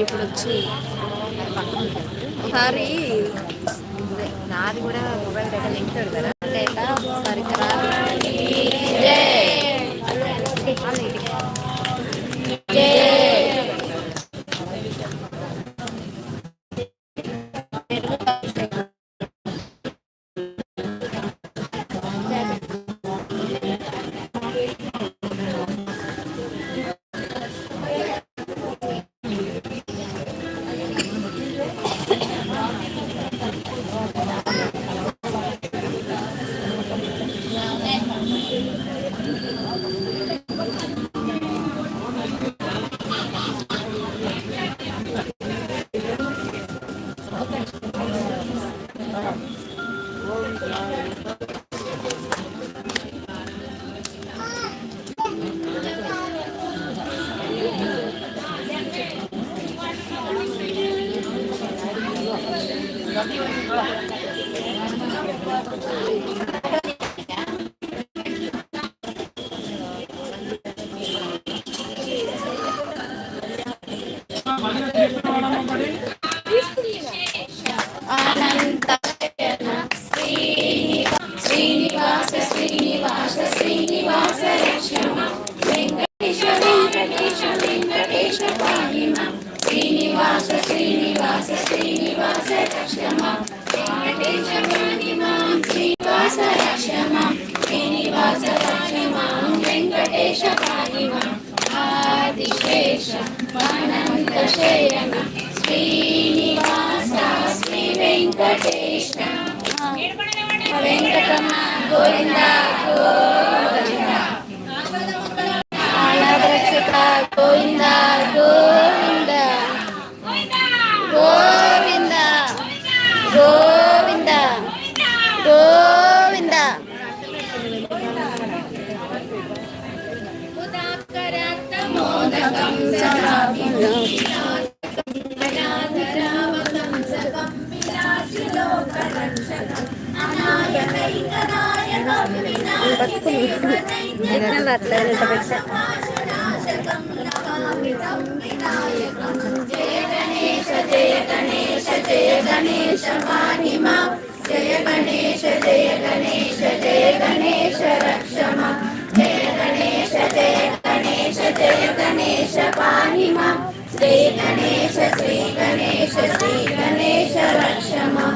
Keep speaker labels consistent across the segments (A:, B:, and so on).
A: ఇప్పుడు వచ్చి. ఒకసారి
B: నాది కూడా మొబైల్
A: దగ్గర నింపాడు కదా. లేక పరికరాలు Gracias. రక్షమం శ్రీనివాస రక్షమం శ్రీనివాస ఆదిశేష ఆనంద శ్రీనివాస శ్రీ వెంకటేశ వెంకటమ్మ గోవింద గోవింద गणेश माहिमा जय गणेश जय गणेश जय गणेश रक्षमा जय गणेश जय गणेश जय गणेश पाहिमा श्री गणेश श्री गणेश श्री गणेश रक्षमा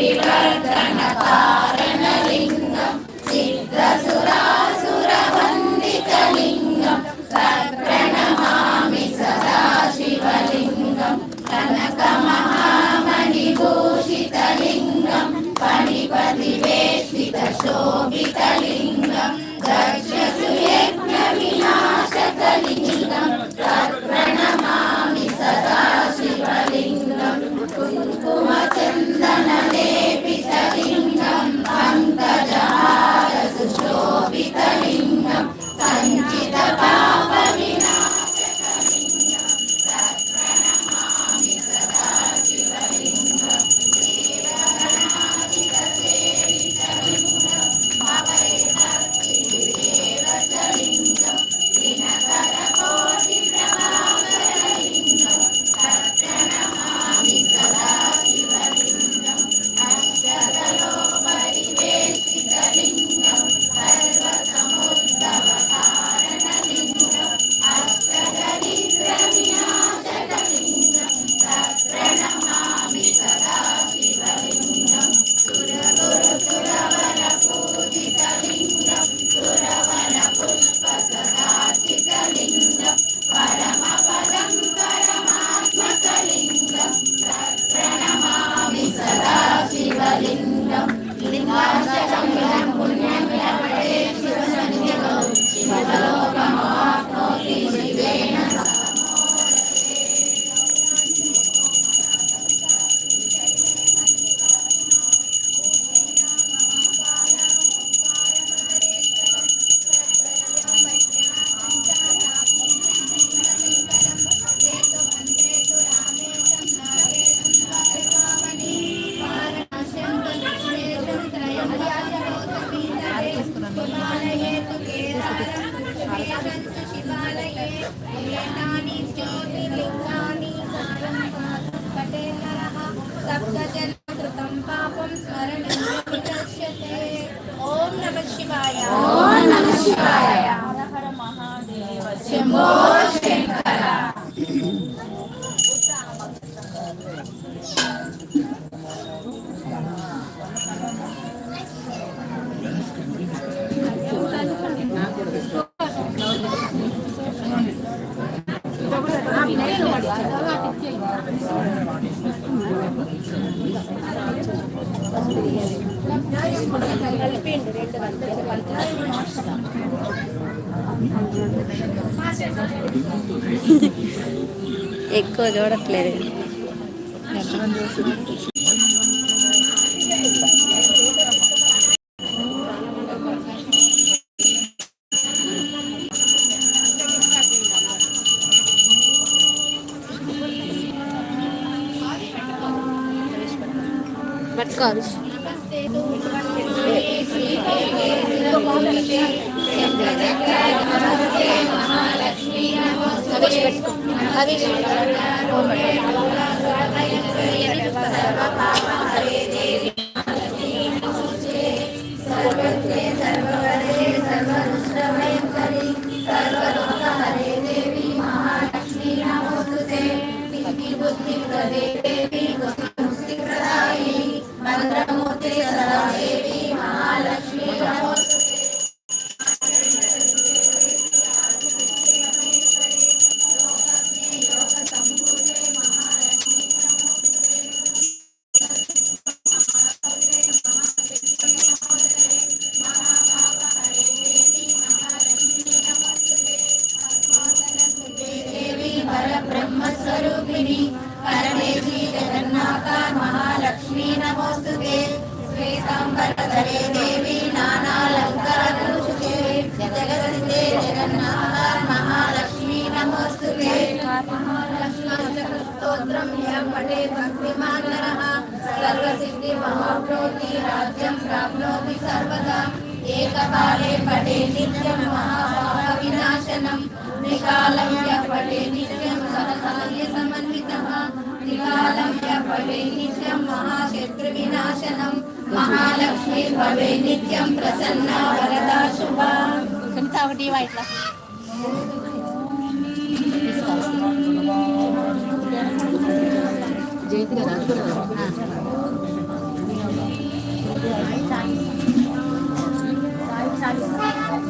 A: ವಿವರ್ಧನಕ ఏతాని జ్యోతిర్లింగాని పటే నరః.
B: ఎక్కువ చూడట్లేదు. పట్టుకోవాలి.
A: బ్రహ్మస్వరూపిణి స్తోత్రం యః పఠే భక్తిమాన్ నరః సర్వసిద్ధి మహాప్నోతి రాజ్యం ప్రాప్నోతి సర్వదా. ఏకకాలే పఠే నిత్యం మహాపాప వినాశనం త్రికాలం యః పఠే నిత్యం సహకార్య సమన్వితః. త్రికాలం యః పఠే నిత్యం మహాశత్రు వినాశనం మహాలక్ష్మి
B: 这个
A: sorry. I'm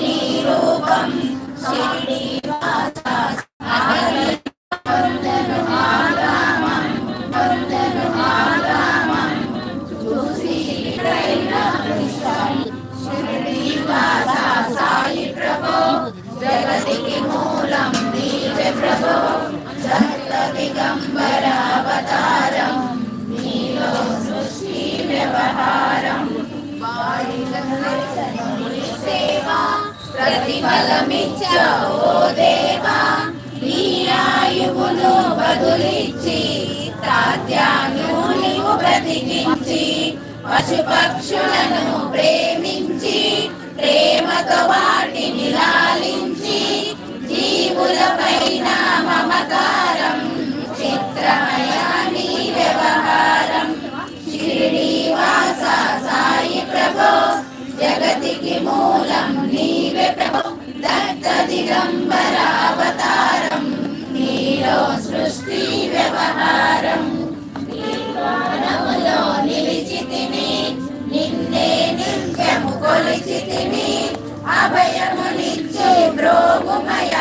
A: నీలో ప్రతిఫలమిచ్చావో దేవా. నీ ఆయువును బదులిచ్చి తాత్యాను నీవు బ్రతికించి పశుపక్షులను ప్రేమించి ప్రేమతో వాటిని లాలించి జీవులపైన మమకారం చిత్రమయా నీ వ్యవహారం. శ్రీనివాస సాయి ప్రభో జగతికి మూలం నీ దిగంబర అవతారం నీలో సృష్టి వ్యవహారం నీ ప్రాణములో నిలిచితిని నిన్నే నిత్యము కొలిచితిని అభయమునిచ్చి బ్రోగుమయ